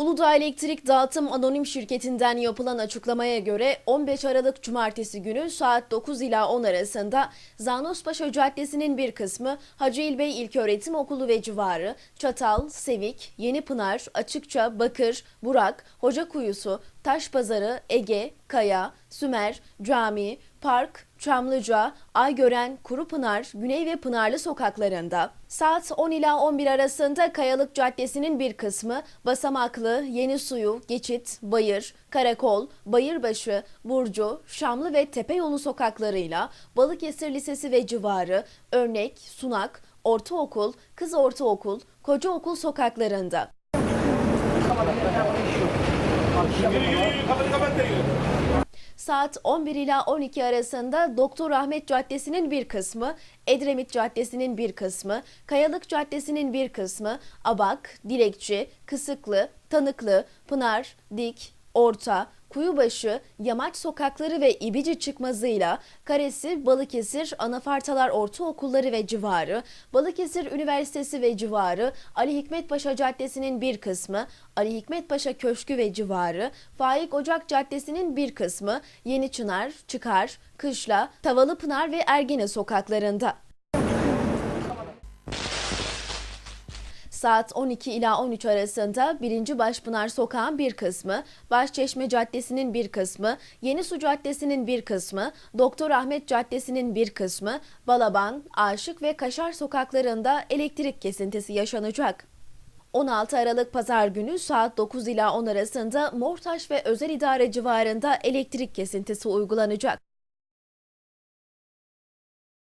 Uludağ Elektrik Dağıtım Anonim Şirketi'nden yapılan açıklamaya göre 15 Aralık Cumartesi günü saat 9 ila 10 arasında Zanospaşa Caddesi'nin bir kısmı Hacı İlbey İlköğretim Okulu ve civarı, Çatal, Sevik, Yenipınar, Açıkça, Bakır, Burak, Hoca Kuyusu, Taşpazarı, Ege, Kaya, Sümer, Cami, Park, Çamlıca, Aygören, Kurupınar, Güney ve Pınarlı sokaklarında saat 10 ila 11 arasında Kayalık Caddesi'nin bir kısmı Basamaklı, Yeni Suyu, Geçit, Bayır, Karakol, Bayırbaşı, Burcu, Şamlı ve Tepeyolu sokaklarıyla Balıkesir Lisesi ve civarı, Örnek, Sunak, Ortaokul, Kız Ortaokul, Koca Okul sokaklarında Saat 11 ila 12 arasında Doktor Ahmet Caddesi'nin bir kısmı, Edremit Caddesi'nin bir kısmı, Kayalık Caddesi'nin bir kısmı, Abak, Dilekçi, Kısıklı, Tanıklı, Pınar, Dik, Orta, Kuyubaşı, Yamaç sokakları ve İbici çıkmazıyla Karesi, Balıkesir, Anafartalar Ortaokulları ve civarı, Balıkesir Üniversitesi ve civarı, Ali Hikmet Paşa Caddesi'nin bir kısmı, Ali Hikmet Paşa Köşkü ve civarı, Faik Ocak Caddesi'nin bir kısmı, Yeni Çınar, Çıkar, Kışla, Tavalı Pınar ve Ergene sokaklarında. Saat 12 ila 13 arasında 1. Başpınar Sokağı'nın bir kısmı, Başçeşme Caddesi'nin bir kısmı, Yenisu Caddesi'nin bir kısmı, Doktor Ahmet Caddesi'nin bir kısmı, Balaban, Aşık ve Kaşar sokaklarında elektrik kesintisi yaşanacak. 16 Aralık Pazar günü saat 9 ila 10 arasında Mortaş ve Özel İdare civarında elektrik kesintisi uygulanacak.